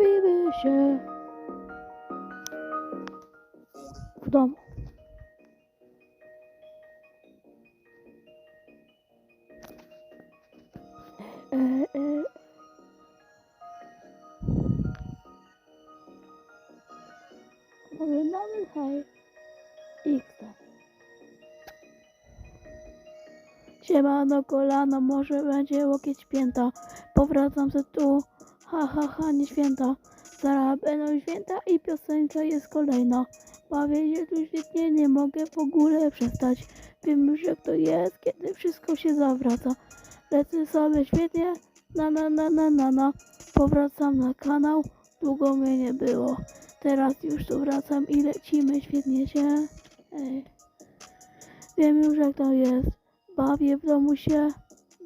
bawimy się w domu. E, e, Oglądamy hej kolano, może będzie łokieć pięta. Powracam se tu, ha ha ha, nie święta. Zaraz będą święta i piosenka jest kolejna. Bawię się tu świetnie, nie mogę w ogóle przestać. Wiem już jak to jest, kiedy wszystko się zawraca. Lecę sobie świetnie, na na na na na na. Powracam na kanał, długo mnie nie było. Teraz już tu wracam i lecimy świetnie się. Ej. Wiem już jak to jest. Bawię w domu się.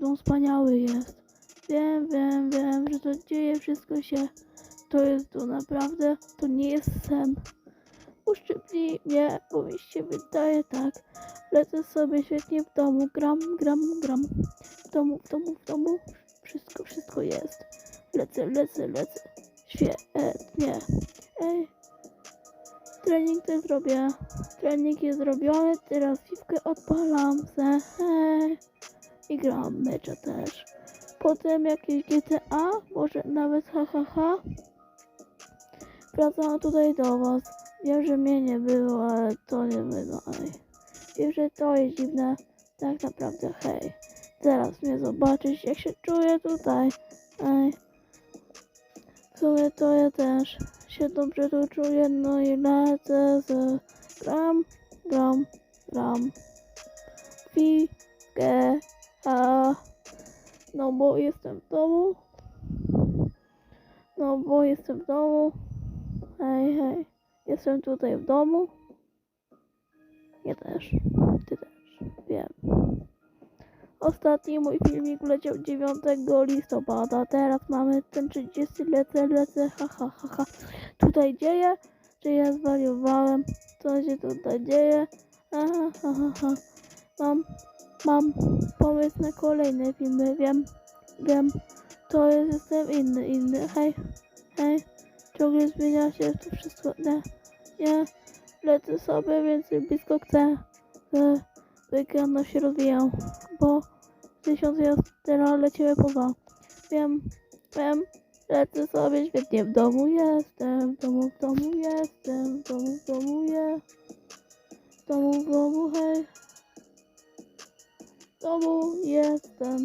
Dom wspaniały jest. Wiem, wiem, wiem, że to dzieje wszystko się. To jest to naprawdę, to nie jest sen. Uszczypnij mnie, bo mi się wydaje tak. Lecę sobie świetnie w domu, gram, gram, gram. W domu, w domu, w domu. Wszystko, wszystko jest. Lecę, lecę, lecę. Świetnie. Ej. Trening też zrobię. Trening jest zrobiony, teraz piwkę odpalam se. Hej. I gram mecza też. Potem jakieś GTA, może nawet hahaha. Wracam tutaj do was. Wiem, że mnie nie było, ale to nie wydaj. Wiem, że to jest dziwne. Tak naprawdę, hej. Teraz mnie zobaczysz, jak się czuję tutaj. Ej. W sumie to ja też się dobrze tu czuję, no i lecę z gram, gram, gram. A no bo jestem w domu. No bo jestem w domu. Hej, hej. Jestem tutaj w domu. Ja też. Ty też. Wiem. Ostatni mój filmik leciał 9 listopada. Teraz mamy ten 30. Lecę, lecę. Ha, ha, ha, ha. Tutaj dzieje, że ja zwariowałem. Co się tutaj dzieje? Aha, ha, ha, ha. Mam, mam pomysł na kolejne filmy. Wiem, wiem. To jest, jestem inny, inny. Hej, hej. Ciągle zmienia się to wszystko. Nie, nie. Lecę sobie, więcej blisko chcę. E, Wygrano się rozwijał, bo tysiąc teraz leciły po dwa. Wiem, wiem, lecę sobie świetnie w domu jestem, w domu, w domu jestem, w domu, w domu jest, w domu, w domu, hej, w domu jestem.